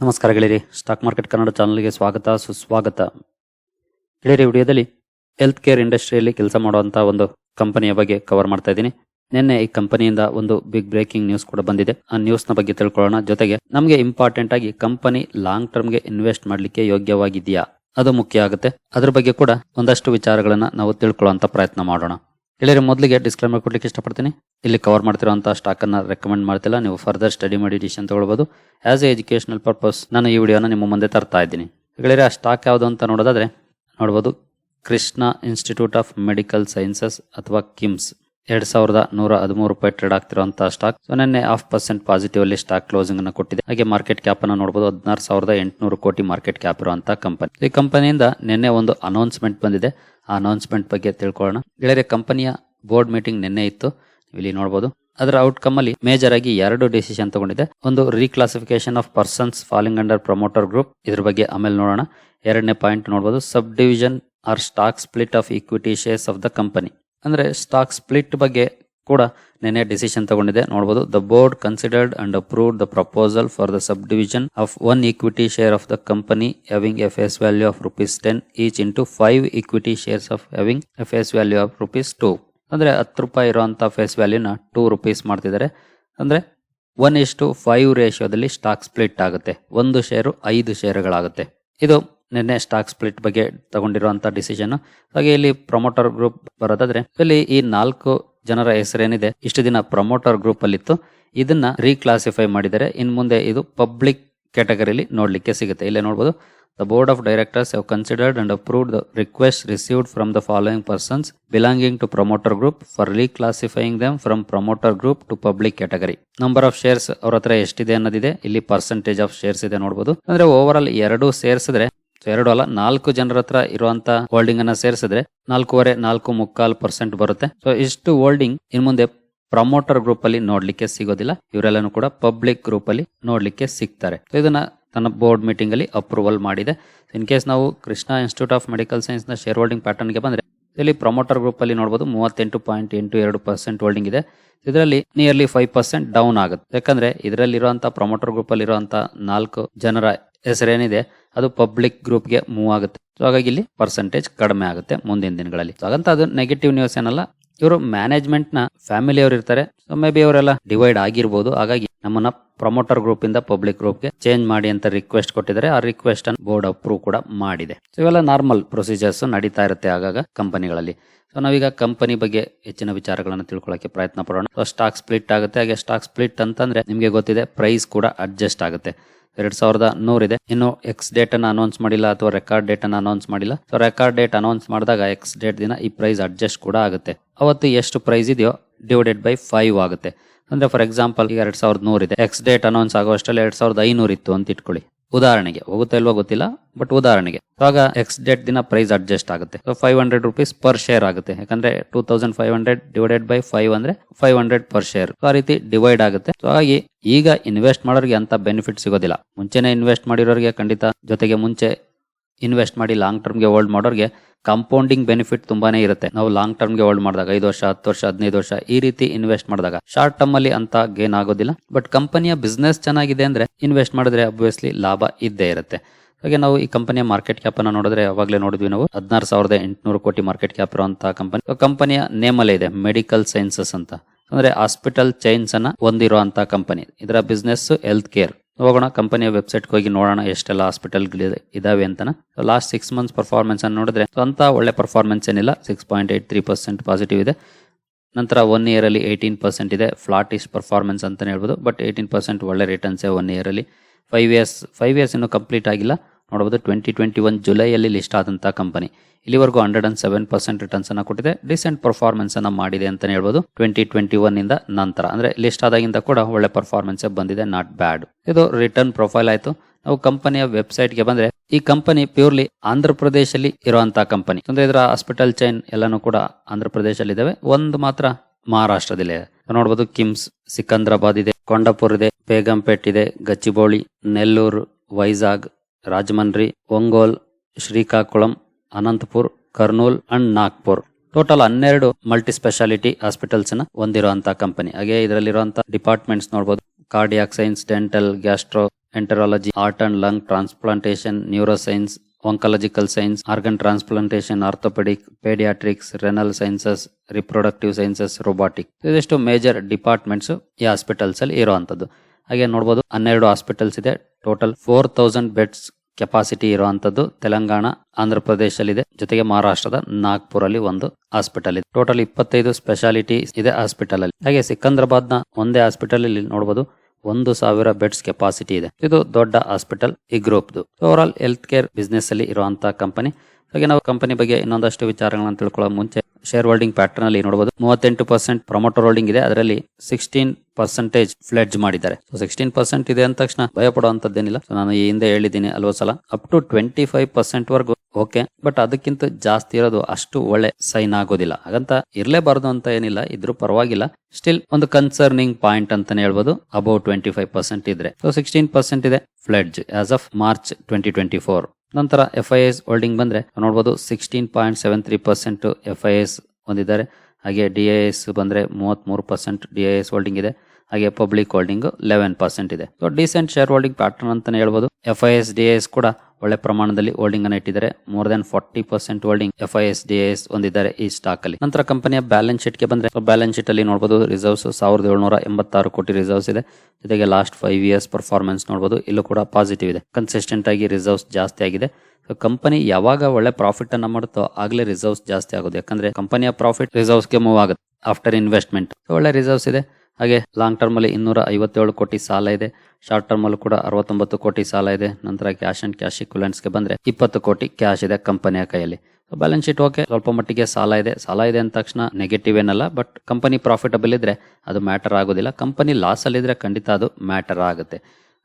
ನಮಸ್ಕಾರ ಗೆಳೆಯರಿ stock market Kannada ಚಾನಲ್ಗೆ ಸ್ವಾಗತ, ಸುಸ್ವಾಗತ. ಗೆಳೆಯರಿ, ವಿಡಿಯೋದಲ್ಲಿ ಹೆಲ್ತ್ ಕೇರ್ ಇಂಡಸ್ಟ್ರಿಯಲ್ಲಿ ಕೆಲಸ ಮಾಡುವಂತಹ ಒಂದು ಕಂಪನಿಯ ಬಗ್ಗೆ ಕವರ್ ಮಾಡ್ತಾ ಇದ್ದೀನಿ. ನಿನ್ನೆ ಈ ಕಂಪನಿಯಿಂದ ಒಂದು ಬಿಗ್ ಬ್ರೇಕಿಂಗ್ ನ್ಯೂಸ್ ಕೂಡ ಬಂದಿದೆ. ಆ ನ್ಯೂಸ್ನ ಬಗ್ಗೆ ತಿಳ್ಕೊಳ್ಳೋಣ. ಜೊತೆಗೆ ನಮಗೆ ಇಂಪಾರ್ಟೆಂಟ್ ಆಗಿ ಕಂಪನಿ ಲಾಂಗ್ ಟರ್ಮ್ಗೆ ಇನ್ವೆಸ್ಟ್ ಮಾಡ್ಲಿಕ್ಕೆ ಯೋಗ್ಯವಾಗಿದೆಯಾ ಅದು ಮುಖ್ಯ ಆಗುತ್ತೆ. ಅದ್ರ ಬಗ್ಗೆ ಕೂಡ ಒಂದಷ್ಟು ವಿಚಾರಗಳನ್ನ ನಾವು ತಿಳ್ಕೊಳ್ಳುವಂತ ಪ್ರಯತ್ನ ಮಾಡೋಣ. ಗೆಳೆಯರಿ ಮೊದಲಿಗೆ ಡಿಸ್ಕ್ಲೈಮರ್ ಕೊಡ್ಲಿಕ್ಕೆ ಇಷ್ಟಪಡ್ತೀನಿ. ಇಲ್ಲಿ ಕವರ್ ಮಾಡ್ತಿರುವಂತಹ ಸ್ಟಾಕ್ ಅನ್ನ ರೆಕಮೆಂಡ್ ಮಾಡ್ತಿಲ್ಲ. ನೀವು ಫರ್ದರ್ ಸ್ಟಡಿ ಮಾಡಿ ಡಿಸಿಷನ್ ತಗೊಳ್ಬಹುದು ಆಸ್ ಎ ಎಜುಕೇಶನಲ್ ಪರ್ಪಸ್ ನಾನು ಈ ವಿಡಿಯೋನ ನಿಮ್ಮ ಮುಂದೆ ತರ್ತಾ ಇದ್ದೀನಿ. ಗೆಳೆಯರೆ, ಆ ಸ್ಟಾಕ್ ಯಾವುದು ಅಂತ ನೋಡೋದಾದ್ರೆ, ನೋಡ್ಬೋದು Krishna institute of medical sciences ಅಥವಾ ಕಿಮ್ಸ್ ಎರಡ್ ಸಾವಿರದ ನೂರ ಹದಿಮೂರು ರೂಪಾಯಿ ಟ್ರೇಡ್ ಆಗ್ತಿರುವಂತಹ ಸ್ಟಾಕ್ ಸೊ ನಿನ್ನೆ ಹಾಫ್ ಪರ್ಸೆಂಟ್ ಪಾಸಿಟಿವ್ ಅಲ್ಲಿ ಸ್ಟಾಕ್ ಕ್ಲೋಸಿಂಗ್ ಅನ್ನು ಕೊಟ್ಟಿದೆ. ಹಾಗೆ ಮಾರ್ಕೆಟ್ ಕ್ಯಾಪ್ ಅನ್ನು ನೋಡಬಹುದು ಹದಿನಾರು ಸಾವಿರದ ಎಂಟುನೂರು ಕೋಟಿ ಮಾರ್ಕೆಟ್ ಕ್ಯಾಪ್ ಇರುವಂತಹ ಕಂಪನಿ ಈ ಕಂಪನಿಯಿಂದ ನಿನ್ನೆ ಒಂದು ಅನೌನ್ಸ್ಮೆಂಟ್ ಬಂದಿದೆ. ಆ ಅನೌನ್ಸ್ಮೆಂಟ್ ಬಗ್ಗೆ ತಿಳ್ಕೊಳ್ಳೋಣ. ಗೆಳೆಯರೆ ಕಂಪನಿಯ ಬೋರ್ಡ್ ಮೀಟಿಂಗ್ ನಿನ್ನೆ ಇತ್ತು. ಇಲ್ಲಿ ನೋಡಬಹುದು ಅದರ ಔಟ್ಕಮ್ ಅಲ್ಲಿ ಮೇಜರ್ ಆಗಿ ಎರಡು ಡಿಸಿಷನ್ ತಗೊಂಡಿದೆ. ಒಂದು reclassification of persons falling under promoter group ಇದ್ರ ಬಗ್ಗೆ ಆಮೇಲೆ ನೋಡೋಣ. ಎರಡನೇ ಪಾಯಿಂಟ್ ನೋಡಬಹುದು subdivision or stock split of equity shares of the company ಅಂದ್ರೆ ಸ್ಟಾಕ್ ಸ್ಪ್ಲಿಟ್ ಬಗ್ಗೆ ಕೂಡ ನಿನ್ನೆ ಡಿಸಿಷನ್ ತಗೊಂಡಿದೆ. ನೋಡಬಹುದು the board considered and approved the proposal for the subdivision of one equity share of the company having a face value of rupees ten each into five equity shares of having a face value of rupees two ಅಂದರೆ ಹತ್ತು ರೂಪಾಯಿ ಇರುವಂಥ face ವ್ಯಾಲ್ಯೂನ two rupees ಮಾಡ್ತಿದ್ದಾರೆ. ಅಂದರೆ one ಇಷ್ಟು five ರೇಷಿಯೋದಲ್ಲಿ stock split ಆಗುತ್ತೆ. ಒಂದು share ಐದು ಶೇರುಗಳಾಗುತ್ತೆ ಇದು ನಿನ್ನೆ ಸ್ಟಾಕ್ ಸ್ಪ್ಲಿಟ್ ಬಗ್ಗೆ ತಗೊಂಡಿರುವಂತಹ ಡಿಸಿಷನ್ ಹಾಗೆ ಇಲ್ಲಿ ಪ್ರಮೋಟರ್ ಗ್ರೂಪ್ ಬರೋದಾದ್ರೆ, ಇಲ್ಲಿ ಈ ನಾಲ್ಕು ಜನರ ಹೆಸರೇನಿದೆ, ಇಷ್ಟು ದಿನ ಪ್ರಮೋಟರ್ ಗ್ರೂಪ್ ಅಲ್ಲಿತ್ತು. ಇದನ್ನ ರೀಕ್ಲಾಸಿಫೈ ಮಾಡಿದರೆ, ಇನ್ ಮುಂದೆ ಇದು ಪಬ್ಲಿಕ್ ಕ್ಯಾಟಗರಿಲಿ ನೋಡ್ಲಿಕ್ಕೆ ಸಿಗುತ್ತೆ. ಇಲ್ಲೇ ನೋಡಬಹುದು the board of directors have considered and approved the request received from the following persons belonging to promoter group for reclassifying them from promoter group to public category number of shares ಅವ್ರ ಹತ್ರ ಎಷ್ಟಿದೆ ಅನ್ನೋದಿದೆ. ಇಲ್ಲಿ percentage of shares ಇದೆ ನೋಡಬಹುದು ಅಂದ್ರೆ over all ಎರಡು ಸೇರಿಸಿದ್ರೆ ಎರಡು ಅಲ್ಲ, ನಾಲ್ಕು ಜನರ ಹತ್ರ ಇರುವಂತ ಹೋಲ್ಡಿಂಗ್ ಅನ್ನ ಸೇರಿಸಿದ್ರೆ ನಾಲ್ಕೂವರೆ, ನಾಲ್ಕು ಮುಕ್ಕಾಲು ಪರ್ಸೆಂಟ್ ಬರುತ್ತೆ. ಸೊ ಇಷ್ಟು ಹೋಲ್ಡಿಂಗ್ ಇನ್ ಮುಂದೆ ಪ್ರಮೋಟರ್ ಗ್ರೂಪ್ ಅಲ್ಲಿ ನೋಡ್ಲಿಕ್ಕೆ ಸಿಗೋದಿಲ್ಲ. ಇವರೆಲ್ಲನೂ ಕೂಡ ಪಬ್ಲಿಕ್ ಗ್ರೂಪ್ ಅಲ್ಲಿ ನೋಡ್ಲಿಕ್ಕೆ ಸಿಗ್ತಾರೆ. ಸೊ ಇದನ್ನ ತನ್ನ ಬೋರ್ಡ್ ಮೀಟಿಂಗ್ ಅಲ್ಲಿ ಅಪ್ರೂವಲ್ ಮಾಡಿದೆ. ಇನ್ ಕೇಸ್ ನಾವು ಕೃಷ್ಣ ಇನ್ಸ್ಟಿಟ್ಯೂಟ್ ಆಫ್ ಮೆಡಿಕಲ್ ಸೈನ್ಸ್ನ ಶೇರ್ ಹೋಲ್ಡಿಂಗ್ ಪ್ಯಾಟರ್ನ್ಗೆ ಬಂದ್ರೆ ಇಲ್ಲಿ ಪ್ರಮೋಟರ್ ಗ್ರೂಪ್ ಅಲ್ಲಿ ನೋಡಬಹುದು ಮೂವತ್ತೆಂಟು ಪಾಯಿಂಟ್ ಎಂಟು ಎರಡು ಪರ್ಸೆಂಟ್ ಹೋಲ್ಡಿಂಗ್ ಇದೆ. ಇದರಲ್ಲಿ ನಿಯರ್ಲಿ ಫೈವ್ ಪರ್ಸೆಂಟ್ ಡೌನ್ ಆಗುತ್ತೆ. ಯಾಕಂದ್ರೆ ಇದರಲ್ಲಿ ಇರುವಂತಹ ಪ್ರಮೋಟರ್ ಗ್ರೂಪ್ ಅಲ್ಲಿ ಇರುವಂತಹ ನಾಲ್ಕು ಜನರ ಹೆಸರೇನಿದೆ, ಅದು ಪಬ್ಲಿಕ್ ಗ್ರೂಪ್ಗೆ ಮೂವ್ ಆಗುತ್ತೆ. ಸೊ ಹಾಗಾಗಿ ಇಲ್ಲಿ ಪರ್ಸೆಂಟೇಜ್ ಕಡಿಮೆ ಆಗುತ್ತೆ ಮುಂದಿನ ದಿನಗಳಲ್ಲಿ. ಸೊ ಹಾಗಂತ ಅದು ನೆಗೆಟಿವ್ ನ್ಯೂಸ್ ಏನಲ್ಲ, ಇವರು ಮ್ಯಾನೇಜ್ಮೆಂಟ್ನ ಫ್ಯಾಮಿಲಿ ಅವರು ಇರ್ತಾರೆ. ಸೊ ಮೇ ಬಿ ಅವರೆಲ್ಲ ಡಿವೈಡ್ ಆಗಿರ್ಬೋದು. ಹಾಗಾಗಿ ನಮ್ಮನ್ನ ಪ್ರಮೋಟರ್ ಗ್ರೂಪ್ ಇಂದ ಪಬ್ಲಿಕ್ ಗ್ರೂಪ್ಗೆ ಚೇಂಜ್ ಮಾಡಿ ಅಂತ ರಿಕ್ವೆಸ್ಟ್ ಕೊಟ್ಟಿದ್ದಾರೆ. ಆ ರಿಕ್ವೆಸ್ಟ್ ಅನ್ನು ಬೋರ್ಡ್ ಅಪ್ರೂವ್ ಕೂಡ ಮಾಡಿದೆ. ಸೊ ಇವೆಲ್ಲ ನಾರ್ಮಲ್ ಪ್ರೊಸೀಜರ್ಸ್ ನಡೀತಾ ಇರುತ್ತೆ ಆಗಾಗ ಕಂಪನಿಗಳಲ್ಲಿ ಸೊ ನಾವೀಗ ಕಂಪನಿ ಬಗ್ಗೆ ಹೆಚ್ಚಿನ ವಿಚಾರಗಳನ್ನು ತಿಳ್ಕೊಳ್ಳೋಕೆ ಪ್ರಯತ್ನ ಪಡೋಣ. ಸ್ಟಾಕ್ ಸ್ಪ್ಲಿಟ್ ಆಗುತ್ತೆ. ಹಾಗೆ ಸ್ಟಾಕ್ ಸ್ಪ್ಲಿಟ್ ಅಂತಂದ್ರೆ ನಿಮಗೆ ಗೊತ್ತಿದೆ ಪ್ರೈಸ್ ಕೂಡ ಅಡ್ಜಸ್ಟ್ ಆಗುತ್ತೆ. ಎರಡ್ ಸಾವಿರದ ನೂರಿದೆ ಇನ್ನು ಎಕ್ಸ್ ಡೇಟ್ ಅನ್ನು ಅನೌನ್ಸ್ ಮಾಡಿಲ್ಲ ಅಥವಾ ರೆಕಾರ್ಡ್ ಡೇಟ್ ಅನ್ನು ಅನೌನ್ಸ್ ಮಾಡಿಲ್ಲ. ಸೊ ರೆಕಾರ್ಡ್ ಡೇಟ್ ಅನೌನ್ಸ್ ಮಾಡಿದಾಗ ಎಕ್ಸ್ ಡೇಟ್ ದಿನ ಈ ಪ್ರೈಸ್ ಅಡ್ಜಸ್ಟ್ ಕೂಡ ಆಗುತ್ತೆ. ಅವತ್ತು ಎಷ್ಟು ಪ್ರೈಸ್ ಇದೆಯೋ ಡಿವೈಡೆಡ್ ಬೈ ಫೈವ್ ಆಗುತ್ತೆ. ಅಂದ್ರೆ ಫಾರ್ ಎಕ್ಸಾಂಪಲ್ ಈಗ ಎರಡ್ ಸಾವಿರದ ನೂರು ಇದೆ. ಎಕ್ಸ್ ಡೇಟ್ ಅನೌನ್ಸ್ ಆಗುವಷ್ಟರಲ್ಲಿ ಎರಡ್ ಸಾವಿರದ ಐನೂರು ಇತ್ತು ಅಂತ ಇಟ್ಕೊಳ್ಳಿ. ಉದಾಹರಣೆಗೆ, ಹೋಗುತ್ತೆ ಇಲ್ವೋ ಗೊತ್ತಿಲ್ಲ ಬಟ್ ಉದಾಹರಣೆಗೆ. ಆಗ ಎಕ್ಸ್ ಡೇಟ್ ದಿನ ಪ್ರೈಸ್ ಅಡ್ಜಸ್ಟ್ ಆಗುತ್ತೆ. So five hundred rupees per share ಆಗುತ್ತೆ. ಯಾಕಂದ್ರೆ two thousand five hundred divided by five ಅಂದ್ರೆ ಫೈವ್ ಹಂಡ್ರೆಡ್ ಪರ್ ಶೇರ್ ಆ ರೀತಿ ಡಿವೈಡ್ ಆಗುತ್ತೆ. ಸೊ ಹಾಗಾಗಿ ಈಗ ಇನ್ವೆಸ್ಟ್ ಮಾಡೋರಿಗೆ ಅಂತ ಬೆನಿಫಿಟ್ ಸಿಗೋದಿಲ್ಲ. ಮುಂಚೆನೆ ಇನ್ವೆಸ್ಟ್ ಮಾಡಿರೋರಿಗೆ ಖಂಡಿತ ಜೊತೆಗೆ ಮುಂಚೆ ಇನ್ವೆಸ್ಟ್ ಮಾಡಿ ಲಾಂಗ್ ಟರ್ಮ್ಗೆ ಹೋಲ್ಡ್ ಮಾಡೋರಿಗೆ ಕಾಂಪೌಂಡಿಂಗ್ ಬೆನಿಫಿಟ್ ತುಂಬಾನೇ ಇರುತ್ತೆ. ನಾವು ಲಾಂಗ್ ಟರ್ಮ್ಗೆ ಹೋಲ್ಡ್ ಮಾಡಿದಾಗ, ಐದು ವರ್ಷ, ಹತ್ತು ವರ್ಷ, ಹದಿನೈದು ವರ್ಷ ಈ ರೀತಿ ಇನ್ವೆಸ್ಟ್ ಮಾಡಿದಾಗ ಶಾರ್ಟ್ ಟರ್ಮ್ ಅಲ್ಲಿ ಅಂತ ಗೇನ್ ಆಗೋದಿಲ್ಲ. ಬಟ್ ಕಂಪನಿಯ ಬಿಸ್ನೆಸ್ ಚೆನ್ನಾಗಿದೆ ಅಂದ್ರೆ ಇನ್ವೆಸ್ಟ್ ಮಾಡಿದ್ರೆ ಅಬ್ವಿಯಸ್ಲಿ ಲಾಭ ಇದ್ದೇ ಇರುತ್ತೆ. ಹಾಗೆ ನಾವು ಈ ಕಂಪನಿಯ ಮಾರ್ಕೆಟ್ ಕ್ಯಾಪ್ ಅನ್ನ ನೋಡಿದ್ರೆ ಅವಾಗಲೇ ನೋಡಿದ್ವಿ ನಾವು, ಹದಿನಾರು ಸಾವಿರದ ಎಂಟುನೂರು ಕೋಟಿ ಮಾರ್ಕೆಟ್ ಕ್ಯಾಪ್ ಇರುವಂತಹ ಕಂಪನಿ. ಕಂಪನಿಯ ನೇಮ್ ಅಲ್ಲೇ ಇದೆ ಮೆಡಿಕಲ್ ಸೈನ್ಸಸ್ ಅಂತ. ಅಂದ್ರೆ ಹಾಸ್ಪಿಟಲ್ ಚೈನ್ಸ್ ಅನ್ನ ಹೊಂದಿರುವಂತಹ ಕಂಪನಿ. ಇದರ ಬಿಸ್ನೆಸ್ ಹೆಲ್ತ್ ಕೇರ್ ಹೋಗೋಣ, ಕಂಪನಿಯ ವೆಬ್ಸೈಟ್ಗೆ ಹೋಗಿ ನೋಡೋಣ ಎಷ್ಟೆಲ್ಲ ಹಾಸ್ಪಿಟಲ್ ಇದಾವೆ ಅಂತನ. ಲಾಸ್ಟ್ ಸಿಕ್ಸ್ ಮಂತ್ಸ್ ಪರ್ಫಾರ್ಮೆನ್ಸ್ ಅನ್ನು ನೋಡಿದ್ರೆ ಅಂತ ಒಳ್ಳೆ ಪರ್ಫಾರ್ಮೆನ್ಸ್ ಏನಿಲ್ಲ six point eight three percent positive ಇದೆ. ನಂತರ ಒನ್ ಅಲ್ಲಿ ಏಯ್ಟೀನ್ ಪರ್ಸೆಂಟ್ ಇದೆ ಫ್ಲಾಟ್ ಇಸ್ ಪರ್ಫಾರ್ಮೆನ್ಸ್ ಅಂತಾನೆ ಹೇಳ್ಬೋದು ಬಟ್ ಏಯ್ಟೀನ್ ಪರ್ಸೆಂಟ್ ಒಳ್ಳೆ ರಿಟರ್ನ್ಸ್ ಒನ್ ಇಯರ್ ಅಲ್ಲಿ. ಫೈವ್ ಇಯರ್ಸ್ ಫೈವ್ ಇಯರ್ಸ್ ಇನ್ನೂ ಕಂಪ್ಲೀಟ್ ಆಗಿಲ್ಲ. ನೋಡಬಹುದು ಟ್ವೆಂಟಿ ಟ್ವೆಂಟಿ ಒನ್ ಜುಲೈಯಲ್ಲಿ ಲಿಸ್ಟ್ ಆದಂತಹ ಕಂಪನಿ ಇಲ್ಲಿವರೆಗೂ hundred and seven percent returns ಅನ್ನು ಕೊಟ್ಟಿದೆ. ರೀಸೆಂಟ್ ಪರ್ಫಾರ್ಮೆನ್ಸ್ ಅನ್ನು ಮಾಡಿದೆ ಅಂತಾನೆ ಹೇಳ್ಬೋದು. ಟ್ವೆಂಟಿ ಟ್ವೆಂಟಿ ಒನ್ ಇಂದ ನಂತರ. ಅಂದ್ರೆ ಲಿಸ್ಟ್ ಆದಾಗಿಂದ ಕೂಡ ಒಳ್ಳೆ ಪರ್ಫಾರ್ಮೆನ್ಸ್ ಬಂದಿದೆ ನಾಟ್ ಬ್ಯಾಡ್ ಇದು ರಿಟರ್ನ್ ಪ್ರೊಫೈಲ್ ಆಯಿತು. ನಾವು ಕಂಪನಿಯ ವೆಬ್ಸೈಟ್ಗೆ ಬಂದ್ರೆ, ಈ ಕಂಪನಿ ಪ್ಯೂರ್ಲಿ ಆಂಧ್ರ ಪ್ರದೇಶಲ್ಲಿ ಇರುವಂತಹ ಕಂಪನಿ ಅಂದ್ರೆ ಇದರ ಹಾಸ್ಪಿಟಲ್ ಚೈನ್ ಎಲ್ಲಾನು ಕೂಡ ಆಂಧ್ರ ಪ್ರದೇಶಲ್ಲಿ ಇದಾವೆ ಒಂದು ಮಾತ್ರ ಮಹಾರಾಷ್ಟ್ರದಲ್ಲಿ. ನೋಡಬಹುದು ಕಿಮ್ಸ್ ಸಿಕಂದ್ರಾಬಾದ್ ಇದೆ ಕೊಂಡಪುರ್ ಇದೆ ಬೇಗಂಪೇಟ್ ಇದೆ ಗಚ್ಚಿಬೋಳಿ ನೆಲ್ಲೂರು ವೈಜಾಗ್ ರಾಜಮಂಡ್ರಿ ಒಂಗೋಲ್, ಶ್ರೀಕಾಕುಳಂ, ಅನಂತಪುರ್, ಕರ್ನೂಲ್ ಅಂಡ್ ನಾಗ್ಪುರ್. ಟೋಟಲ್ ಹನ್ನೆರಡು ಮಲ್ಟಿ ಸ್ಪೆಷಾಲಿಟಿ ಹಾಸ್ಪಿಟಲ್ಸ್ನ ಹೊಂದಿರುವಂತಹ ಕಂಪನಿ ಹಾಗೆ ಇದರಲ್ಲಿರುವಂತಹ ಡಿಪಾರ್ಟ್ಮೆಂಟ್ಸ್ ನೋಡಬಹುದು cardiac science dental gastroenterology heart and lung transplantation neuro science oncological science organ transplantation orthopaedic paediatrics renal sciences reproductive sciences robotic. ಇದಿಷ್ಟು ಮೇಜರ್ ಡಿಪಾರ್ಟ್ಮೆಂಟ್ಸ್ ಈ ಹಾಸ್ಪಿಟಲ್ಸ್ ಅಲ್ಲಿ ಇರುವಂತದ್ದು. ಹಾಗೆ ನೋಡಬಹುದು ಹನ್ನೆರಡು ಹಾಸ್ಪಿಟಲ್ಸ್ ಇದೆ. Total four thousand beds capacity ಇರುವಂತದ್ದು ತೆಲಂಗಾಣ, ಆಂಧ್ರ ಪ್ರದೇಶಲ್ಲಿದೆ ಜೊತೆಗೆ ಮಹಾರಾಷ್ಟ್ರದ ನಾಗ್ಪುರ್ ಅಲ್ಲಿ ಒಂದು ಹಾಸ್ಪಿಟಲ್ ಇದೆ. ಟೋಟಲ್ ಇಪ್ಪತ್ತೈದು ಸ್ಪೆಷಾಲಿಟಿ ಇದೆ ಹಾಸ್ಪಿಟಲ್ ಅಲ್ಲಿ. ಹಾಗೆ ಸಿಕಂದ್ರಾಬಾದ್ನ ಒಂದೇ ಹಾಸ್ಪಿಟಲ್ ಅಲ್ಲಿ ನೋಡಬಹುದು ಒಂದು ಸಾವಿರ ಬೆಡ್ಸ್ ಕೆಪಾಸಿಟಿ ಇದೆ. ಇದು ದೊಡ್ಡ ಹಾಸ್ಪಿಟಲ್ ಈ group over all health care business ಅಲ್ಲಿ ಇರುವಂತಹ ಕಂಪನಿ ಹಾಗೆ ನಾವು ಕಂಪನಿ ಬಗ್ಗೆ ಇನ್ನೊಂದಷ್ಟು ವಿಚಾರಗಳನ್ನು ತಿಳ್ಕೊಳ್ಳೋ ಮುಂಚೆ ಶೇರ್ ಹೋಲ್ಡಿಂಗ್ ಪ್ಯಾಟರ್ನ್ ಅಲ್ಲಿ ನೋಡಬಹುದು ಮೂವತ್ತೆಂಟು ಪರ್ಸೆಂಟ್ ಪ್ರಮೋಟರ್ ಹೋಲ್ಡಿಂಗ್ ಇದೆ. ಅದರಲ್ಲಿ ಸಿಕ್ಸ್ಟೀನ್ ಪರ್ಸೆಂಟೇಜ್ ಫ್ಲೆಡ್ಜ್ ಮಾಡಿದ್ದಾರೆ. ಸಿಕ್ಸ್ಟೀನ್ ಪರ್ಸೆಂಟ್ ಇದೆ ಅಂದ ತಕ್ಷಣ ಭಯ ಪಡುವಂತದ್ದೇನಿಲ್ಲ. ನಾನು ಈ ಹಿಂದೆ ಹೇಳಿದ್ದೀನಿ ಅಲ್ವ ಸಲ. Up to twenty five percent ವರ್ಗು ಓಕೆ ಬಟ್ ಅದಕ್ಕಿಂತ ಜಾಸ್ತಿ ಇರೋದು ಅಷ್ಟು ಒಳ್ಳೆ ಸೈನ್ ಆಗೋದಿಲ್ಲ. ಹಾಗಂತ ಇರ್ಲೇಬಾರದು ಅಂತ ಏನಿಲ್ಲ. ಇದ್ರು ಪರವಾಗಿಲ್ಲ. ಸ್ಟಿಲ್ ಒಂದು ಕನ್ಸರ್ನಿಂಗ್ ಪಾಯಿಂಟ್ ಅಂತಾನೆ ಹೇಳ್ಬೋದು. ಅಬೌವ್ ಟ್ವೆಂಟಿ ಫೈವ್ ಪರ್ಸೆಂಟ್ ಇದ್ರೆ. ಸೊ ಸಿಕ್ಸ್ಟೀನ್ ಪರ್ಸೆಂಟ್ ಇದೆ. Pledge as of March twenty twenty four ನಂತರ ಎಫ್ ಐ ಎಸ್ ಹೋಲ್ಡಿಂಗ್ ಬಂದರೆ ನೋಡ್ಬೋದು sixteen point seven three percent F I S ಹೊಂದಿದ್ದಾರೆ. ಹಾಗೆ ಡಿ ಐ ಎಸ್ ಬಂದರೆ ಮೂವತ್ತ್ಮೂರು percent D I S holding ಇದೆ. ಹಾಗೆ ಪಬ್ಲಿಕ್ ಹೋಲ್ಡಿಂಗ್ ಲೆವೆನ್ ಪರ್ಸೆಂಟ್ ಇದೆ. So decent share holding pattern ಅಂತಲೇ ಹೇಳ್ಬೋದು F I S D S ಕೂಡ ಒಳ್ಳೆ ಪ್ರಮಾಣದಲ್ಲಿ ಹೋಲ್ಡಿಂಗ್ ಅನ್ನು ಇಟ್ಟಿದ್ದಾರೆ. More than forty percent holding F I S D S ಹೊಂದಿದ್ದಾರೆ ಈ ಸ್ಟಾಕ್ ಅಲ್ಲಿ. ನಂತರ ಕಂಪನಿಯ ಬ್ಯಾಲೆನ್ಸ್ ಶೀಟ್ಗೆ ಬಂದ್ರೆ ಬ್ಯಾಲೆನ್ಸ್ ಶೀಟ್ ಅಲ್ಲಿ ನೋಡಬಹುದು ರಿಸರ್ವ್ಸ್ ಸಾವಿರದ ಏಳ್ನೂರ ಎಂಬತ್ತಾರು ಕೋಟಿ ರಿಸರ್ವ್ಸ್ ಇದೆ. ಜೊತೆಗೆ ಲಾಸ್ಟ್ ಫೈವ್ ಇಯರ್ಸ್ ಪರ್ಫಾರ್ಮೆನ್ಸ್ ನೋಡಬಹುದು ಇಲ್ಲೂ ಕೂಡ ಪಾಸಿಟಿವ್ ಇದೆ. ಕನ್ಸಿಸ್ಟೆಂಟ್ ಆಗಿ ರಿಸರ್ವ್ಸ್ ಜಾಸ್ತಿ ಆಗಿದೆ. ಕಂಪನಿ ಯಾವಾಗ ಒಳ್ಳೆ ಪ್ರಾಫಿಟ್ ಅನ್ನ ಮಾಡುತ್ತೋ ಆಗ್ಲೇ ರಿಸರ್ವ್ಸ್ ಜಾಸ್ತಿ ಆಗೋದು. ಯಾಕಂದ್ರೆ ಕಂಪನಿಯ ಪ್ರಾಫಿಟ್ ರಿಸರ್ವ್ಸ್ಗೆ ಮೂವ್ ಆಗುತ್ತೆ ಆಫ್ಟರ್ ಇನ್ವೆಸ್ಟ್ಮೆಂಟ್ ಒಳ್ಳೆ ರಿಸರ್ವ್ಸ್ ಇದೆ. ಹಾಗೆ ಲಾಂಗ್ ಟರ್ಮ್ ಅಲ್ಲಿ ಇನ್ನೂರ ಐವತ್ತೇಳು ಕೋಟಿ ಸಾಲ ಇದೆ. ಶಾರ್ಟ್ ಟರ್ಮ್ ಅಲ್ಲಿ ಕೂಡ ಅರವತ್ತೊಂಬತ್ತು ಕೋಟಿ ಸಾಲ ಇದೆ. ನಂತರ ಕ್ಯಾಶ್ ಅಂಡ್ ಕ್ಯಾಶ್ ಇಕ್ವಿಲೆಂಟ್ಸ್ಗೆ ಬಂದ್ರೆ ಇಪ್ಪತ್ತು ಕೋಟಿ ಕ್ಯಾಶ್ ಇದೆ ಕಂಪನಿಯ ಕೈಯಲ್ಲಿ. ಬ್ಯಾಲೆನ್ಸ್ ಶೀಟ್ ಓಕೆ ಸ್ವಲ್ಪ ಮಟ್ಟಿಗೆ ಸಾಲ ಇದೆ. ಸಾಲ ಇದೆ ಅಂದ ತಕ್ಷಣ ನೆಗೆಟಿವ್ ಏನಲ್ಲ ಬಟ್ ಕಂಪನಿ ಪ್ರಾಫಿಟಬಲ್ ಇದ್ರೆ ಅದು ಮ್ಯಾಟರ್ ಆಗೋದಿಲ್ಲ. ಕಂಪನಿ ಲಾಸ್ ಅಲ್ಲಿ ಇದ್ರೆ ಖಂಡಿತ ಅದು ಮ್ಯಾಟರ್ ಆಗುತ್ತೆ.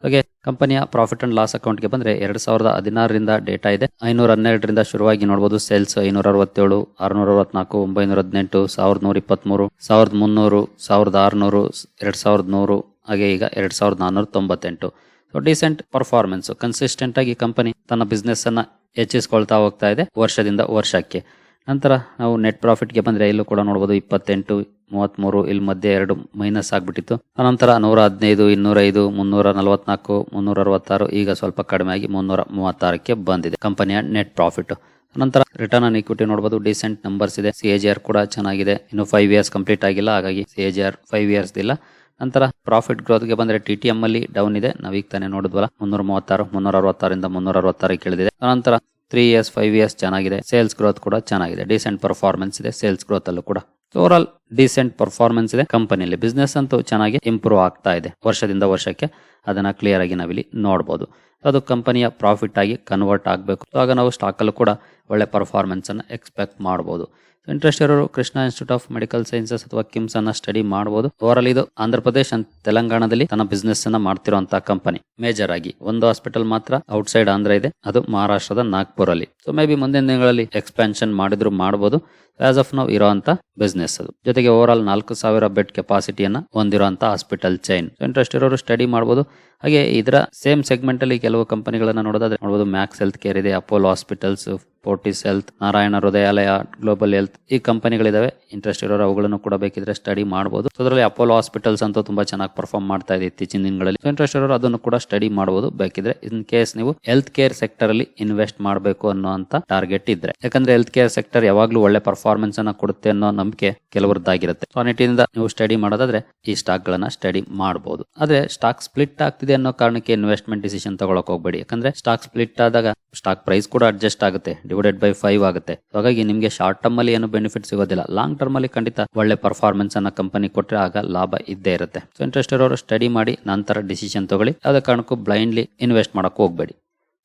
ಹಾಗೆ ಕಂಪನಿಯ ಪ್ರಾಫಿಟ್ ಅಂಡ್ ಲಾಸ್ ಅಕೌಂಟ್ಗೆ ಬಂದ್ರೆ ಎರಡು ಸಾವಿರದ ಹದಿನಾರರಿಂದ ಡೇಟಾ ಇದೆ. ಐನೂರ ಹನ್ನೆರಡರಿಂದ ಶುರುವಾಗಿ ನೋಡಬಹುದು ಸೇಲ್ಸ್ ಐನೂರ ಅರವತ್ತೇಳು, ಆರುನೂರ ಅರವತ್ನಾಲ್ಕು, ಒಂಬೈನೂರ ಹದಿನೆಂಟು, ಸಾವಿರದ ನೂರ ಇಪ್ಪತ್ಮೂರು, ಸಾವಿರದ ಮುನ್ನೂರು, ಸಾವಿರದ ಆರುನೂರು, ಎರಡು ಸಾವಿರದ ನೂರು, ಹಾಗೆ ಈಗ ಎರಡು ಸಾವಿರದ ನಾನ್ನೂರ ತೊಂಬತ್ತೆಂಟು. ಸೊ ಡಿಸೆಂಟ್ ಪರ್ಫಾರ್ಮೆನ್ಸ್ ಕನ್ಸಿಸ್ಟೆಂಟ್ ಆಗಿ ಕಂಪನಿ ತನ್ನ ಬಿಸ್ನೆಸ್ ಅನ್ನ ಹೆಚ್ಚಿಸ್ಕೊಳ್ತಾ ಹೋಗ್ತಾ ಇದೆ ವರ್ಷದಿಂದ ವರ್ಷಕ್ಕೆ. ನಂತರ ನಾವು ನೆಟ್ ಪ್ರಾಫಿಟ್ಗೆ ಬಂದರೆ ಇಲ್ಲೂ ಕೂಡ ನೋಡಬಹುದು ಇಪ್ಪತ್ತೆಂಟು ಮೂವತ್ಮೂರು, ಇಲ್ಲಿ ಮಧ್ಯೆ ಎರಡು ಮೈನಸ್ ಆಗಿಬಿಟ್ಟಿತ್ತು. ಅನಂತರ ನೂರ ಹದಿನೈದು ಇನ್ನೂರ ಐದು ಮುನ್ನೂರ ನಲವತ್ನಾಲ್ಕು ಮುನ್ನೂರ ಅರವತ್ತಾರು ಈಗ ಸ್ವಲ್ಪ ಕಡಿಮೆ ಆಗಿ ಮುನ್ನೂರ ಮೂವತ್ತಾರಕ್ಕೆ ಬಂದಿದೆ ಕಂಪನಿಯ ನೆಟ್ ಪ್ರಾಫಿಟ್ ನಂತರ ರಿಟರ್ನ್ ಆನ್ ಇಕ್ವಿಟಿ ನೋಡಬಹುದು ಡಿಸೆಂಟ್ ನಂಬರ್ಸ್ ಇದೆ. ಸಿ ಆರ್ ಕೂಡ ಚೆನ್ನಾಗಿದೆ. ಇನ್ನು ಫೈವ್ ಇಯರ್ಸ್ ಕಂಪ್ಲೀಟ್ ಆಗಿಲ್ಲ, ಹಾಗಾಗಿ ಸಿ ಆರ್ ಫೈವ್ ಇಯರ್ಸ್ ಇಲ್ಲ. ನಂತರ ಪ್ರಾಫಿಟ್ ಗ್ರೋತ್ಗೆ ಬಂದ್ರೆ ಟಿ ಟಿ ಎಂ ಅಲ್ಲಿ ಡೌನ್ ಇದೆ. ನಾವೀಗ ತಾನೇ ನೋಡಿದ್ವಲ್ಲ ಮುನ್ನೂರ ಮೂವತ್ತಾರು ಮುನ್ನೂರ ಅರವತ್ತಾರಿಂದ ಮುನ್ನೂರ ಅರವತ್ತಾರಕ್ಕೆ ಇಳಿದಿದೆ ನಂತರ ತ್ರೀ ಇಯರ್ಸ್ ಫೈವ್ ಇಯರ್ಸ್ ಚೆನ್ನಾಗಿದೆ. ಸೇಲ್ಸ್ ಗ್ರೋತ್ ಕೂಡ ಚೆನ್ನಾಗಿದೆ. ಡಿಸೆಂಟ್ ಪರ್ಫಾರ್ಮೆನ್ಸ್ ಇದೆ. ಸೇಲ್ಸ್ ಗ್ರೋತ್ ಅಲ್ಲೂ ಕೂಡ ಓವರ್ ಆಲ್ ಡಿಸೆಂಟ್ ಪರ್ಫಾರ್ಮೆನ್ಸ್ ಇದೆ. ಕಂಪನಿಯಲ್ಲಿ ಬಿಸ್ನೆಸ್ ಅಂತೂ ಚೆನ್ನಾಗಿ ಇಂಪ್ರೂವ್ ಆಗ್ತಾ ಇದೆ. ವರ್ಷದಿಂದ ವರ್ಷಕ್ಕೆ ಅದನ್ನ ಕ್ಲಿಯರ್ ಆಗಿ ನಾವಿಲ್ಲಿ ನೋಡಬಹುದು ಅದು ಕಂಪನಿಯ ಪ್ರಾಫಿಟ್ ಆಗಿ ಕನ್ವರ್ಟ್ ಆಗಬೇಕು. ಆಗ ನಾವು ಸ್ಟಾಕ್ ಅಲ್ಲೂ ಕೂಡ ಒಳ್ಳೆ ಪರ್ಫಾರ್ಮೆನ್ಸ್ ಅನ್ನ ಎಕ್ಸ್ಪೆಕ್ಟ್ ಮಾಡಬಹುದು ಇಂಟ್ರೆಸ್ಟ್ ಇರೋರು Krishna institute of medical sciences ಅಥವಾ ಕಿಮ್ಸ್ ಅನ್ನ ಸ್ಟಡಿ ಮಾಡಬಹುದು ಓವರ್ ಆಲ್ ಇದು ಆಂಧ್ರ ಪ್ರದೇಶ್ ಅಂತ ತೆಲಂಗಾಣದಲ್ಲಿ ತನ್ನ ಬಿಸ್ನೆಸ್ ಅನ್ನ ಮಾಡ್ತಿರುವಂತಹ ಕಂಪನಿ ಮೇಜರ್ ಆಗಿ ಒಂದು ಹಾಸ್ಪಿಟಲ್ ಮಾತ್ರ ಔಟ್ಸೈಡ್ ಆಂಧ್ರ ಇದೆ. ಅದು ಮಹಾರಾಷ್ಟ್ರದ ನಾಗ್ಪುರಲ್ಲಿ ಸೊ ಮೇ ಬಿ ಮುಂದಿನ ದಿನಗಳಲ್ಲಿ ಎಕ್ಸ್ಪಾನ್ಷನ್ ಮಾಡಿದ್ರು ಮಾಡಬಹುದು ಆಸ್ ಆಫ್ ನಾವು ಇರುವಂತ ಬಿಸ್ನೆಸ್ ಅದು. ಜೊತೆಗೆ ಓವರ್ ಆಲ್ ನಾಲ್ಕು ಸಾವಿರ ಬೆಡ್ ಕೆಪಾಸಿಟಿಯನ್ನ ಹೊಂದಿರುವಂತ ಹಾಸ್ಪಿಟಲ್ ಚೈನ್ ಇಂಟ್ರೆಸ್ಟ್ ಇರೋರು ಸ್ಟಡಿ ಮಾಡಬಹುದು ಹಾಗೆ ಇದರ ಸೇಮ್ ಸೆಗ್ಮೆಂಟ್ ಅಲ್ಲಿ ಕೆಲವು ಕಂಪನಿಗಳನ್ನ ನೋಡೋದಾದ್ರೆ ನೋಡಬಹುದು ಮ್ಯಾಕ್ಸ್ ಹೆಲ್ತ್ ಕೇರ್ ಇದೆ Apollo hospitals Fortis health Narayana Hrudayalaya global health ಈ ಕಂಪನಿಗಳಿದಾವೆ ಇಂಟ್ರೆಸ್ಟ್ ಇರೋರು ಅವುಗಳನ್ನು ಕೂಡ ಬೇಕಿದ್ರೆ ಸ್ಟಡಿ ಮಾಡಬಹುದು ಅದರಲ್ಲಿ ಅಪೋಲೋ ಹಾಸ್ಪಿಟಲ್ಸ್ ಅಂತೂ ತುಂಬಾ ಚೆನ್ನಾಗಿ ಪರ್ಫಾರ್ಮ್ ಮಾಡ್ತಾ ಇದೆ ಇತ್ತೀಚಿನ ದಿನಗಳಲ್ಲಿ. ಇಂಟ್ರೆಸ್ಟ್ ಇರೋರು ಅದನ್ನು ಕೂಡ ಸ್ಟಡಿ ಮಾಡಬಹುದು ಬೇಕಿದ್ರೆ ಇನ್ ಕೇಸ್ ನೀವು ಹೆಲ್ತ್ ಕೇರ್ ಸೆಕ್ಟರ್ ಅಲ್ಲಿ ಇನ್ವೆಸ್ಟ್ ಮಾಡಬೇಕು ಅನ್ನೋ ಟಾರ್ಗೆಟ್ ಇದ್ರೆ. ಯಾಕಂದ್ರೆ ಹೆಲ್ತ್ ಕೇರ್ ಸೆಕ್ಟರ್ ಯಾವಾಗಲೂ ಒಳ್ಳೆ ಪರ್ಫಾರ್ಮೆನ್ಸ್ ಅನ್ನ ಕೊಡುತ್ತೆ ಅನ್ನೋ ನಂಬಿಕೆ ಕೆಲವರದ್ದಾಗಿರುತ್ತೆ. ಸೊ ಆ ನಿಟ್ಟಿನಿಂದ ನೀವು ಸ್ಟಡಿ ಮಾಡೋದಾದ್ರೆ ಈ ಸ್ಟಾಕ್ ಗಳನ್ನ ಸ್ಟಡಿ ಮಾಡಬಹುದು ಆದ್ರೆ ಸ್ಟಾಕ್ ಸ್ಪ್ಲಿಟ್ ಆಗ್ತಿದೆ ಅನ್ನೋ ಕಾರಣಕ್ಕೆ ಇನ್ವೆಸ್ಟ್ಮೆಂಟ್ ಡಿಸಿಷನ್ ತಗೊಳಕ್ ಹೋಗ್ಬೇಡಿ. ಯಾಕಂದ್ರೆ ಸ್ಟಾಕ್ ಸ್ಪ್ಲಿಟ್ ಆದಾಗ ಸ್ಟಾಕ್ ಪ್ರೈಸ್ ಕೂಡ ಅಡ್ಜಸ್ಟ್ ಆಗುತ್ತೆ ಡಿವೈಡೆಡ್ ಬೈ ಫೈವ್ ಆಗುತ್ತೆ. ಹಾಗಾಗಿ ನಿಮಗೆ ಶಾರ್ಟ್ ಟರ್ಮ್ ಅಲ್ಲಿ ಏನು ಬೆನಿಫಿಟ್ ಸಿಗೋದಿಲ್ಲ. ಲಾಂಗ್ ಟರ್ಮ್ ಅಲ್ಲಿ ಖಂಡಿತ ಒಳ್ಳೆ ಪರ್ಫಾರ್ಮೆನ್ಸ್ ಅನ್ನ ಕಂಪನಿ ಕೊಟ್ಟರೆ ಆಗ ಲಾಭ ಇದ್ದೇ ಇರುತ್ತೆ. ಸೊ ಇಂಟ್ರೆಸ್ಟ್ ಇರೋರು ಸ್ಟಡಿ ಮಾಡಿ, ನಂತರ ಡಿಸಿಷನ್ ತಗೊಳ್ಳಿ. ಯಾವುದೇ ಕಾರಣಕ್ಕೂ ಬ್ಲೈಂಡ್ಲಿ ಇನ್ವೆಸ್ಟ್ ಮಾಡಕ್ ಹೋಗ್ಬೇಡಿ.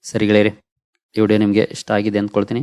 ಸರಿಗಳೇ ಈ ವಿಡಿಯೋ ನಿಮಗೆ ಇಷ್ಟ ಆಗಿದೆ ಅಂದ್ಕೊಳ್ತೀನಿ.